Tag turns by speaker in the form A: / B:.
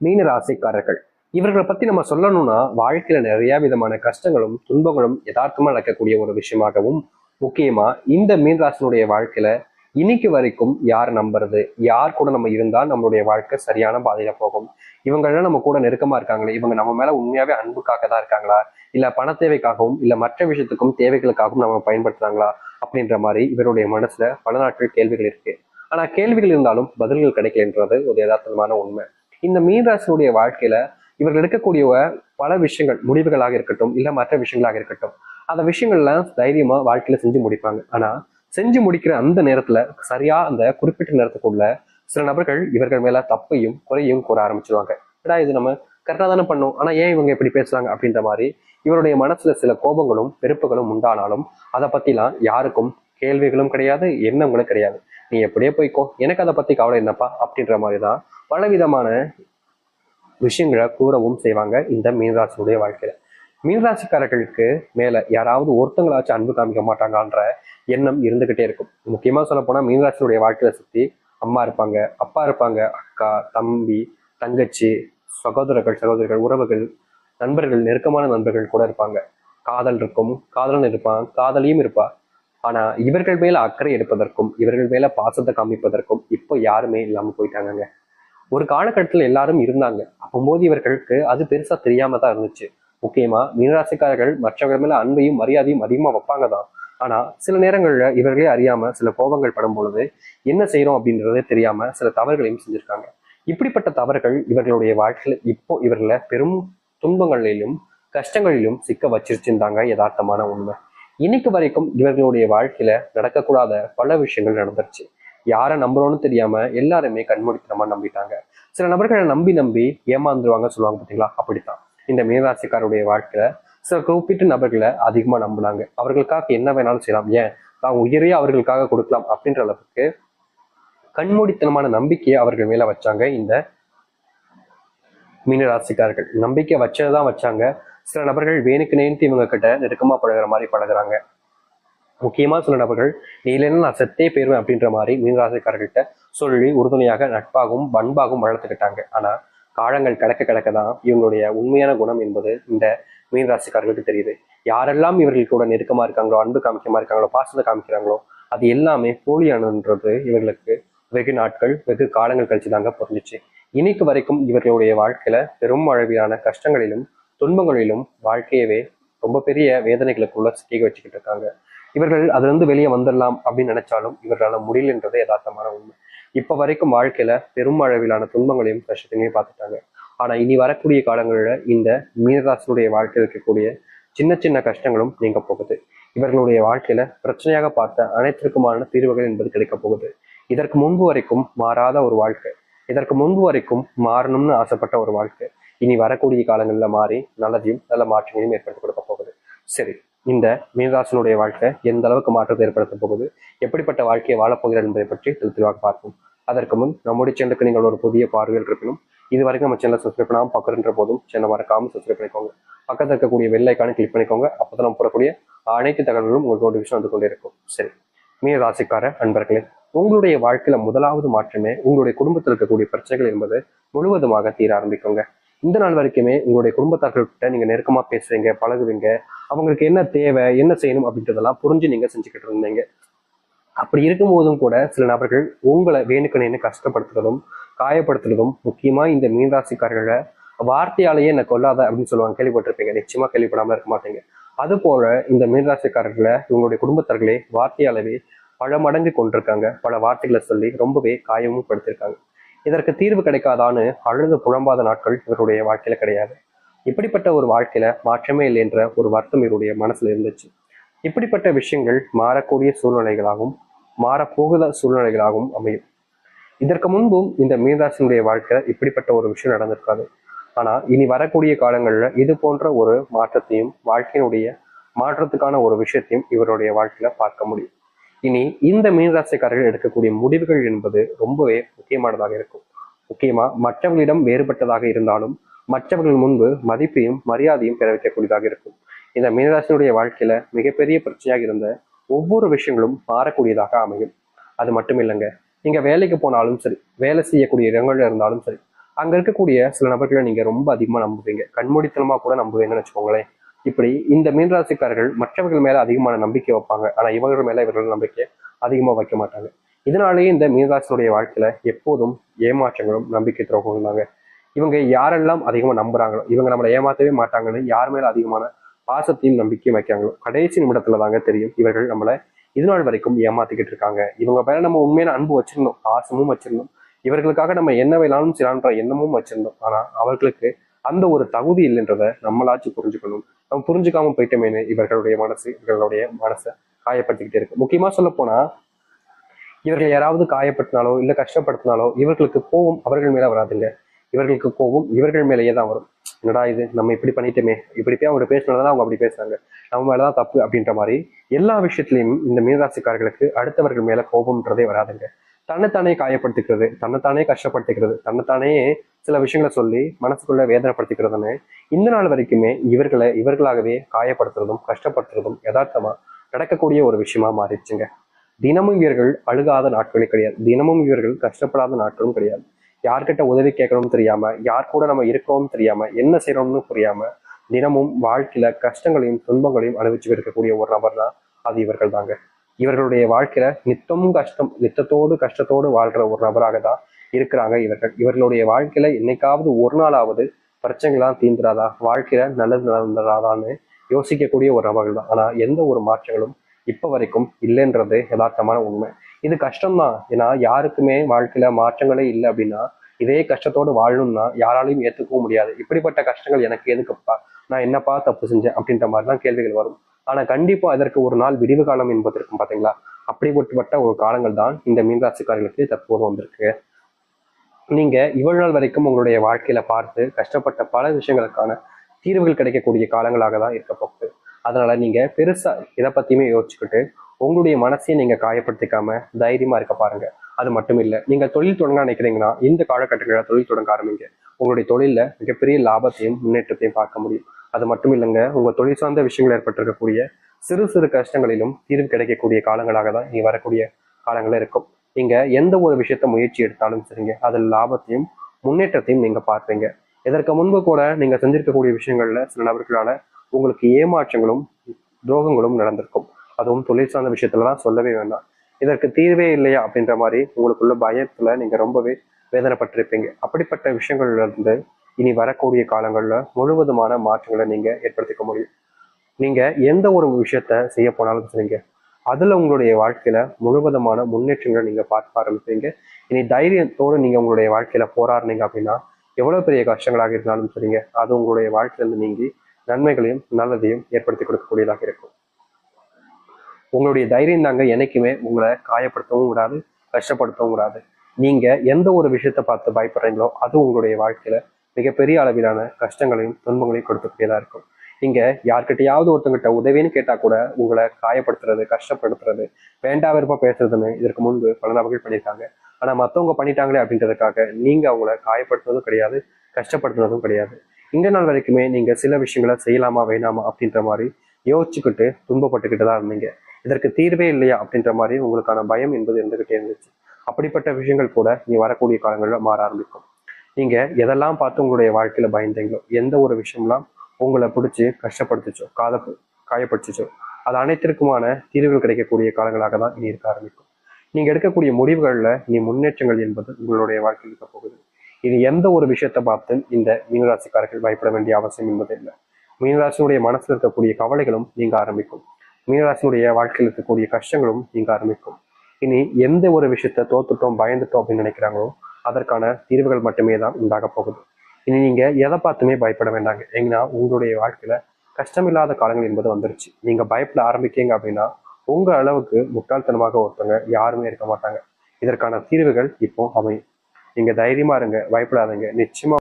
A: மீன ராசிக்காரர்கள். இவர்களை பத்தி நம்ம சொல்லணும்னா வாழ்க்கையில நிறைய விதமான கஷ்டங்களும் துன்பங்களும் யதார்த்தமா நடக்கக்கூடிய ஒரு விஷயமாகவும் முக்கியமா இந்த மீன் ராசினுடைய வாழ்க்கையில இன்னைக்கு வரைக்கும் யார் நம்புறது? யார் கூட நம்ம இருந்தால் நம்மளுடைய வாழ்க்கை சரியான பாதையில போகும். இவங்கெல்லாம் நம்ம கூட நெருக்கமா இருக்காங்களே இவங்க நம்ம மேல உண்மையாவே அன்புக்காக தான் இருக்காங்களா? இல்ல பண தேவைக்காகவும் இல்ல மற்ற விஷயத்துக்கும் தேவைகளுக்காகவும் நம்ம பயன்படுத்துறாங்களா? அப்படின்ற மாதிரி இவருடைய மனசுல பல நாட்கள் கேள்விகள் இருக்கு. ஆனா கேள்விகள் இருந்தாலும் பதில்கள் கிடைக்கலன்றது ஒரு யதார்த்தமான உண்மை. இந்த மீனராசினுடைய வாழ்க்கையில இவர்கள் எடுக்கக்கூடிய பல விஷயங்கள் முடிவுகளாக இருக்கட்டும் இல்ல மற்ற விஷயங்களாக இருக்கட்டும் அந்த விஷயங்கள்லாம் தைரியமா வாழ்க்கையில செஞ்சு முடிப்பாங்க. ஆனா செஞ்சு முடிக்கிற அந்த நேரத்துல சரியா அந்த குறிப்பிட்ட நேரத்துக்குள்ள சில நபர்கள் இவர்கள் மேல தப்பையும் குறையும் கூற ஆரம்பிச்சிருவாங்க. ஏடா இது நம்ம கரெக்டாக தானே பண்ணோம் ஆனா ஏன் இவங்க இப்படி பேசுறாங்க அப்படின்ற மாதிரி இவருடைய மனசுல சில கோபங்களும் வெறுப்புகளும் உண்டானாலும் அதை பத்திலாம் யாருக்கும் கேள்விகளும் கிடையாது எண்ணங்களும் கிடையாது. நீ எப்படியே போய்க்கோ. எனக்கு அதை பத்தி கவலை என்னப்பா அப்படின்ற மாதிரி தான் பலவிதமான விஷயங்களை கூறவும் செய்வாங்க இந்த மீனராசியுடைய வாழ்க்கையில. மீனராசிக்காரர்களுக்கு மேல யாராவது ஒருத்தங்களாச்சும் அன்பு காமிக்க மாட்டாங்கன்ற எண்ணம் இருந்துகிட்டே இருக்கும். முக்கியமா சொல்ல போனா மீனராசியுடைய வாழ்க்கையில சுத்தி அம்மா இருப்பாங்க அப்பா இருப்பாங்க அக்கா தம்பி தங்கச்சி சகோதரர்கள் சகோதரிகள் உறவுகள் நண்பர்கள் நெருக்கமான நண்பர்கள் கூட இருப்பாங்க. காதல் இருக்கும் காதலன் இருப்பான் காதலியும் இருப்பா. ஆனா இவர்கள் மேல அக்கறை எடுப்பதற்கும் இவர்கள் மேல பாசத்தை காமிப்பதற்கும் இப்போ யாருமே இல்லாம போயிட்டாங்கங்க. ஒரு காலகட்டத்தில் எல்லாரும் இருந்தாங்க. அப்போது இவர்களுக்கு அது பெருசா தெரியாம தான் இருந்துச்சு. முக்கியமா மீனராசிக்காரர்கள் மற்றவர்கள் மேல அன்பையும் மரியாதையும் அதிகமா வைப்பாங்க தான். ஆனா சில நேரங்கள்ல இவர்களே அறியாம சில கோபங்கள் படும் பொழுது என்ன செய்யறோம் அப்படின்றதே தெரியாம சில தவறுகளையும் செஞ்சிருக்காங்க. இப்படிப்பட்ட தவறுகள் இவர்களுடைய வாழ்க்கையில இப்போ இவர்களை பெரும் துன்பங்களிலும் கஷ்டங்களிலும் சிக்க வச்சிருச்சுருந்தாங்க யதார்த்தமான உண்மை. இன்னைக்கு வரைக்கும் இவர்களுடைய வாழ்க்கையில நடக்கக்கூடாத பல விஷயங்கள் நடந்துருச்சு. யாரை நம்புறோம்னு தெரியாம எல்லாருமே கண்மூடித்தனமா நம்பிட்டாங்க. சில நபர்களை நம்பி நம்பி ஏமாந்துருவாங்க சொல்லுவாங்க பார்த்தீங்களா அப்படித்தான். இந்த மீனராசிக்காருடைய வாழ்க்கையில சில குறிப்பிட்ட நபர்களை அதிகமா நம்பினாங்க. அவர்களுக்காக என்ன வேணாலும் செய்யலாம். ஏன்? தான் உயிரையே அவர்களுக்காக கொடுக்கலாம் அப்படின்ற அளவுக்கு கண்மூடித்தனமான நம்பிக்கையை அவர்கள் மேல வச்சாங்க இந்த மீனராசிக்காரர்கள். நம்பிக்கை வச்சதுதான் வச்சாங்க. சில நபர்கள் வேணுக்கு நேர்த்து இவங்க கிட்ட நெருக்கமா பழகுற மாதிரி பழகுறாங்க. முக்கியமா சில நபர்கள் நீ இல்லைன்னா நான் செத்தே போயிருவேன் அப்படின்ற மாதிரி மீனராசிக்காரர்கிட்ட சொல்லி உறுதுணையாக நட்பாகவும் பண்பாகவும் வளர்த்துக்கிட்டாங்க. ஆனா காலங்கள் கிடக்க கிடக்க தான் இவங்களுடைய உண்மையான குணம் என்பது இந்த மீனராசிக்காரர்களுக்கு தெரியுது. யாரெல்லாம் இவர்கள் கூட நெருக்கமா இருக்காங்களோ அன்பு காமிக்கமா இருக்காங்களோ பாசத்தை காமிக்கிறாங்களோ அது எல்லாமே போலியானன்றது இவர்களுக்கு வெகு நாட்கள் வெகு காலங்கள் கழிச்சு தாங்க புரிஞ்சிச்சு. இன்னைக்கு வரைக்கும் இவர்களுடைய வாழ்க்கையில பெரும் அளவிலான கஷ்டங்களிலும் துன்பங்களிலும் வாழ்க்கையவே ரொம்ப பெரிய வேதனைகளுக்குள்ள சிக்க வச்சுக்கிட்டு இருக்காங்க. இவர்கள் அதுலேருந்து வெளியே வந்துடலாம் அப்படின்னு நினைச்சாலும் இவர்களால் முடியலன்றது யதார்த்தமான உண்மை. இப்போ வரைக்கும் வாழ்க்கையில பெரும் அளவிலான துன்பங்களையும் கஷ்டத்தையும் பார்த்துட்டாங்க. ஆனா இனி வரக்கூடிய காலங்களில் இந்த மீனராசனுடைய வாழ்க்கையில் இருக்கக்கூடிய சின்ன சின்ன கஷ்டங்களும் நீங்க போகுது. இவர்களுடைய வாழ்க்கையில பிரச்சனையாக பார்த்த அனைத்திற்குமான தீர்வுகள் என்பது கிடைக்க போகுது. இதற்கு முன்பு வரைக்கும் மாறாத ஒரு வாழ்க்கை. இதற்கு முன்பு வரைக்கும் மாறணும்னு ஆசைப்பட்ட ஒரு வாழ்க்கை. இனி வரக்கூடிய காலங்களில் மாறி நல்லதையும் நல்ல மாற்றங்களையும் ஏற்படுத்தி கொடுக்க போகுது. சரி இந்த மீனராசனுடைய வாழ்க்கை எந்த அளவுக்கு மாற்றத்தை ஏற்படுத்த போகுது? எப்படிப்பட்ட வாழ்க்கையை வாழப்போகிறார் என்பதை பற்றி தெளிவாக பார்ப்போம். அதற்கு முன் நம்முடைய சேனலுக்கு நீங்கள் ஒரு புதிய பார்வையில் இருப்பினும் இது வரைக்கும் நம்ம சேனலை சப்ஸ்கிரைப் பண்ணாமல் பக்கத்துன்ற போதும் சேனல் மறக்காமல் சப்ஸ்கிரைப் பண்ணிக்கோங்க. பக்கத்தில் இருக்கக்கூடிய வெள்ளைக்கான கிளிக் பண்ணிக்கோங்க. அப்போ நம்ம போடக்கூடிய அனைத்து தகவல்களும் உங்களுக்கு நோட்டிஃபிகேஷன் வந்து கொண்டே இருக்கும். சரி மீனராசிக்கார அன்பர்களே உங்களுடைய வாழ்க்கையில முதலாவது மாற்றமே உங்களுடைய குடும்பத்தில் இருக்கக்கூடிய பிரச்சனைகள் என்பது முழுவதுமாக தீர ஆரம்பிக்குங்க. இந்த நாள் வரைக்குமே உங்களுடைய குடும்பத்தார்கள்கிட்ட நீங்க நெருக்கமா பேசுவீங்க பழகுவீங்க. அவங்களுக்கு என்ன தேவை என்ன செய்யணும் அப்படின்றதெல்லாம் புரிஞ்சு நீங்க செஞ்சுக்கிட்டு இருந்தீங்க. அப்படி இருக்கும்போதும் கூட சில நபர்கள் உங்களை வேணுக்கணுன்னு கஷ்டப்படுத்துறதும் காயப்படுத்துறதும் முக்கியமா இந்த மீனராசிக்காரர்களை வார்த்தையாலேயே என்ன கொல்லாத அப்படின்னு சொல்லுவாங்க. கேள்விப்பட்டிருப்பீங்க. நிச்சயமா கேள்விப்படாம இருக்க மாட்டீங்க. அது போல இந்த மீனராசிக்காரர்களை இவங்களுடைய குடும்பத்தார்களே வார்த்தையாலவே பல மடங்கு கொண்டிருக்காங்க. பல வார்த்தைகளை சொல்லி ரொம்பவே காயமும் படுத்திருக்காங்க. இதற்கு தீர்வு கிடைக்காதான்னு அழுது புலம்பாத நாட்கள் இவருடைய வாழ்க்கையில கிடையாது. இப்படிப்பட்ட ஒரு வாழ்க்கையில மாற்றமே இல்லை என்ற ஒரு வருத்தம் இவருடைய மனசுல இருந்துச்சு. இப்படிப்பட்ட விஷயங்கள் மாறக்கூடிய சூழ்நிலைகளாகவும் மாறப்போகுத சூழ்நிலைகளாகவும் அமையும். இதற்கு முன்பும் இந்த மீனராசினுடைய வாழ்க்கையில இப்படிப்பட்ட ஒரு விஷயம் நடந்திருக்காது. ஆனா இனி வரக்கூடிய காலங்கள்ல இது போன்ற ஒரு மாற்றத்தையும் வாழ்க்கையினுடைய மாற்றத்துக்கான ஒரு விஷயத்தையும் இவருடைய வாழ்க்கையில பார்க்க முடியும். இனி இந்த மீனராசிக்காரர்கள் எடுக்கக்கூடிய முடிவுகள் என்பது ரொம்பவே முக்கியமானதாக இருக்கும். முக்கியமா மற்றவர்களிடம் வேறுபட்டதாக இருந்தாலும் மற்றவர்கள் முன்பு மதிப்பையும் மரியாதையும் பெற வைக்கக்கூடியதாக இருக்கும். இந்த மீனராசினுடைய வாழ்க்கையில மிகப்பெரிய பிரச்சனையாக இருந்த ஒவ்வொரு விஷயங்களும் மாறக்கூடியதாக அமையும். அது மட்டும் இல்லைங்க நீங்க வேலைக்கு போனாலும் சரி வேலை செய்யக்கூடிய இடங்கள்ல இருந்தாலும் சரி அங்க இருக்கக்கூடிய சில நபர்களை நீங்க ரொம்ப அதிகமா நம்புவீங்க. கண்மூடித்தனமா கூட நம்புவீங்கன்னு வச்சுக்கோங்களேன். இப்படி இந்த மீனராசிக்காரர்கள் மற்றவர்கள் மேல அதிகமான நம்பிக்கை வைப்பாங்க. ஆனா இவர்கள் மேல இவர்கள் நம்பிக்கை அதிகமா வைக்க மாட்டாங்க. இதனாலேயே இந்த மீனராசினுடைய வாழ்க்கையில எப்போதும் ஏமாற்றங்களும் நம்பிக்கை துரோகங்களும் தாங்க இவங்க யாரெல்லாம் அதிகமா நம்புறாங்களோ இவங்க நம்மளை ஏமாத்தவே மாட்டாங்கன்னு யார் மேல அதிகமான பாசத்தையும் நம்பிக்கையும் வைக்கிறாங்களோ கடைசி நிமிடத்துல தாங்க தெரியும் இவர்கள் நம்மளை இது நாள் வரைக்கும் ஏமாத்திக்கிட்டு இருக்காங்க. இவங்க மேல நம்ம உண்மையான அன்பு வச்சிருந்தோம் பாசமும் வச்சிருந்தோம். இவர்களுக்காக நம்ம என்ன வேணாலும் செய்யலான்ற எண்ணமும் வச்சிருந்தோம். ஆனா அவர்களுக்கு அந்த ஒரு தகுதி இல்லைன்றத நம்மளாச்சும் புரிஞ்சுக்கணும். நம்ம புரிஞ்சுக்காம போயிட்டோமேனு இவர்களுடைய மனசு இவர்களுடைய மனசை காயப்படுத்திக்கிட்டே இருக்கு. முக்கியமா சொல்ல போனா இவர்கள் யாராவது காயப்படுத்தினாலோ இல்ல கஷ்டப்படுத்தினாலோ இவர்களுக்கு கோவம் அவர்கள் மேல வராதுங்க. இவர்களுக்கு கோபம் இவர்கள் மேலேயே தான் வரும். என்னடா இது? நம்ம இப்படி பண்ணிட்டோமே. இப்படி போய் அவங்க பேசினதான் அவங்க அப்படி பேசுறாங்க. நம்ம மேலதான் தப்பு அப்படின்ற மாதிரி எல்லா விஷயத்திலையும் இந்த மீனராசிக்காரர்களுக்கு அடுத்தவர்கள் மேல கோபம்ன்றதே வராதுங்க. தன்னைத்தானே காயப்படுத்திக்கிறது தன்னைத்தானே கஷ்டப்படுத்திக்கிறது தன்னைத்தானே சில விஷயங்களை சொல்லி மனசுக்குள்ள வேதனைப்படுத்திக்கிறதுன்னு இந்த நாள் வரைக்குமே இவர்களை இவர்களாகவே காயப்படுத்துறதும் கஷ்டப்படுத்துறதும் யதார்த்தமா நடக்கக்கூடிய ஒரு விஷயமா மாறிடுச்சுங்க. தினமும் இவர்கள் அழுகாத நாட்களே கிடையாது. தினமும் இவர்கள் கஷ்டப்படாத நாட்களும் கிடையாது. யார்கிட்ட உதவி கேட்கணும்னு தெரியாம யார் கூட நம்ம இருக்கோம்னு தெரியாம என்ன செய்யறோம்னு புரியாம தினமும் வாழ்க்கையில கஷ்டங்களையும் துன்பங்களையும் அனுபவிச்சு இருக்கக்கூடிய ஒரு நபர் தான் அது இவர்கள் தாங்க இவர்களுடைய வாழ்க்கையில நித்தமும் கஷ்டம் நித்தத்தோடு கஷ்டத்தோடு வாழ்ற ஒரு நபராக தான் இருக்கிறாங்க இவர்கள். இவர்களுடைய வாழ்க்கையில என்னைக்காவது ஒரு நாளாவது பிரச்சனைகள்லாம் தீந்துடாதா வாழ்க்கையில நல்லது நடந்துடாதான்னு யோசிக்கக்கூடிய ஒரு நபர்கள் தான் ஆனா எந்த ஒரு மாற்றங்களும் இப்ப வரைக்கும் இல்லைன்றது யதார்த்தமான உண்மை. இது கஷ்டம்தான். ஏன்னா யாருக்குமே வாழ்க்கையில மாற்றங்களே இல்லை அப்படின்னா இதே கஷ்டத்தோடு வாழணும்னா யாராலையும் ஏத்துக்கவும் முடியாது. இப்படிப்பட்ட கஷ்டங்கள் எனக்கு எதுக்குப்பா? நான் என்னப்பா தப்பு செஞ்சேன்? அப்படின்ற மாதிரி தான் கேள்விகள் வரும். ஆனா கண்டிப்பா அதற்கு ஒரு நாள் விடிவு காலம் என்பது இருக்கும் பாத்தீங்களா? அப்படிப்பட்ட ஒரு காலங்கள் தான் இந்த மீனராசிக்காரர்களுக்கு தற்போது வந்திருக்கு. நீங்க இவ்வளவு நாள் வரைக்கும் உங்களுடைய வாழ்க்கையில பார்த்து கஷ்டப்பட்ட பல விஷயங்களுக்கான தீர்வுகள் கிடைக்கக்கூடிய காலங்களாக தான் இருக்க போகுது. அதனால நீங்க பெருசா இதை பத்தியுமே யோசிச்சுக்கிட்டு உங்களுடைய மனசையும் நீங்க காயப்படுத்திக்காம தைரியமா இருக்க பாருங்க. அது மட்டும் இல்லை நீங்கள் தொழில் தொடங்க நினைக்கிறீங்கன்னா இந்த காலகட்டங்களில் தொழில் தொடங்க ஆரம்பிங்க. உங்களுடைய தொழிலில் மிகப்பெரிய லாபத்தையும் முன்னேற்றத்தையும் பார்க்க முடியும். அது மட்டும் இல்லைங்க உங்கள் தொழில் சார்ந்த விஷயங்கள் ஏற்பட்டிருக்கக்கூடிய சிறு சிறு கஷ்டங்களிலும் தீர்வு கிடைக்கக்கூடிய காலங்களாக தான் நீ வரக்கூடிய காலங்கள் இருக்கும். நீங்கள் எந்த ஒரு விஷயத்த முயற்சி எடுத்தாலும் சரிங்க அதில் லாபத்தையும் முன்னேற்றத்தையும் நீங்கள் பார்ப்பீங்க. இதற்கு முன்பு கூட நீங்கள் செஞ்சிருக்கக்கூடிய விஷயங்களில் சில நபர்களால் உங்களுக்கு ஏமாற்றங்களும் துரோகங்களும் நடந்திருக்கும். அதுவும் தொழில் சார்ந்த விஷயத்துல தான் சொல்லவே வேண்டாம். இதற்கு தீர்வே இல்லையா அப்படின்ற மாதிரி உங்களுக்குள்ள பயத்துல நீங்க ரொம்பவே வேதனைப்பட்டிருப்பீங்க. அப்படிப்பட்ட விஷயங்கள்லேருந்து இனி வரக்கூடிய காலங்களில் முழுவதுமான மாற்றங்களை நீங்கள் ஏற்படுத்திக்க முடியும். நீங்கள் எந்த ஒரு விஷயத்த செய்ய போனாலும் சரிங்க. அதில் உங்களுடைய வாழ்க்கையில் முழுவதுமான முன்னேற்றங்களை நீங்கள் பார்க்க ஆரம்பிப்பீங்க. இனி தைரியத்தோடு நீங்கள் உங்களுடைய வாழ்க்கையில் போராடுனீங்க அப்படின்னா எவ்வளோ பெரிய கஷ்டங்களாக இருந்தாலும் சரிங்க. அது உங்களுடைய வாழ்க்கையிலேருந்து நீங்கி நன்மைகளையும் நல்லதையும் ஏற்படுத்தி கொடுக்கக்கூடியதாக இருக்கும். உங்களுடைய தைரியம் தாங்க என்னைக்குமே உங்களை காயப்படுத்தவும் கூடாது கஷ்டப்படுத்தவும் கூடாது. நீங்க எந்த ஒரு விஷயத்த பார்த்து பயப்படுறீங்களோ அது உங்களுடைய வாழ்க்கையில மிகப்பெரிய அளவிலான கஷ்டங்களையும் துன்பங்களையும் கொடுக்கக்கூடியதா இருக்கும். நீங்க யார்கிட்டயாவது ஒருத்தங்கிட்ட உதவின்னு கேட்டா கூட உங்களை காயப்படுத்துறது கஷ்டப்படுத்துறது வேண்டா விருப்பம் பேசுறதுன்னு இதற்கு முன்பு பல நபர்கள் பண்ணியிருக்காங்க. ஆனா மத்தவங்க பண்ணிட்டாங்களே அப்படின்றதுக்காக நீங்க அவங்கள காயப்படுத்துறதும் கிடையாது கஷ்டப்படுத்துறதும் கிடையாது. இந்த நாள் வரைக்குமே நீங்க சில விஷயங்களை செய்யலாமா வேணாமா அப்படின்ற மாதிரி யோசிச்சுக்கிட்டு துன்பப்பட்டுக்கிட்டு தான் இருந்தீங்க. இதற்கு தீர்வே இல்லையா அப்படின்ற மாதிரி உங்களுக்கான பயம் என்பது இருந்துகிட்டே இருந்துச்சு. அப்படிப்பட்ட விஷயங்கள் கூட நீ வரக்கூடிய காலங்களில் மாற ஆரம்பிக்கும். நீங்க எதெல்லாம் பார்த்து உங்களுடைய வாழ்க்கையில பயந்தீங்களோ எந்த ஒரு விஷயம்லாம் உங்களை பிடிச்சி கஷ்டப்படுத்துச்சோ காத காயப்படுத்துச்சோ அது அனைத்திற்குமான தீர்வுகள் கிடைக்கக்கூடிய காலங்களாக தான் இனி இருக்க ஆரம்பிக்கும். நீங்க எடுக்கக்கூடிய முடிவுகள்ல நீ முன்னேற்றங்கள் என்பது உங்களுடைய வாழ்க்கையில் இருக்க போகுது. இது எந்த ஒரு விஷயத்தை பார்த்து இந்த மீனராசிக்காரர்கள் பயப்பட வேண்டிய அவசியம் என்பது இல்லை. மீனராசினுடைய மனசில் இருக்கக்கூடிய கவலைகளும் நீங்க ஆரம்பிக்கும். மீனராசினுடைய வாழ்க்கையில் இருக்கக்கூடிய கஷ்டங்களும் இங்கு ஆரம்பிக்கும். இனி எந்த ஒரு விஷயத்த தோத்துட்டோம் பயந்துட்டோம் அப்படின்னு நினைக்கிறாங்களோ அதற்கான தீர்வுகள் மட்டுமே தான் உண்டாக போகுது. இனி நீங்க எதை பார்த்துமே பயப்பட வேண்டாங்க. ஏன்னா உங்களுடைய வாழ்க்கையில கஷ்டமில்லாத காலங்கள் என்பது வந்துருச்சு. நீங்க பயப்பட ஆரம்பிக்கீங்க அப்படின்னா உங்க அளவுக்கு முட்டாள்தனமாக ஒருத்தவங்க யாருமே இருக்க மாட்டாங்க. இதற்கான தீர்வுகள் இப்போ அமையும். நீங்க தைரியமா இருங்க பயப்படாதீங்க. நிச்சயமா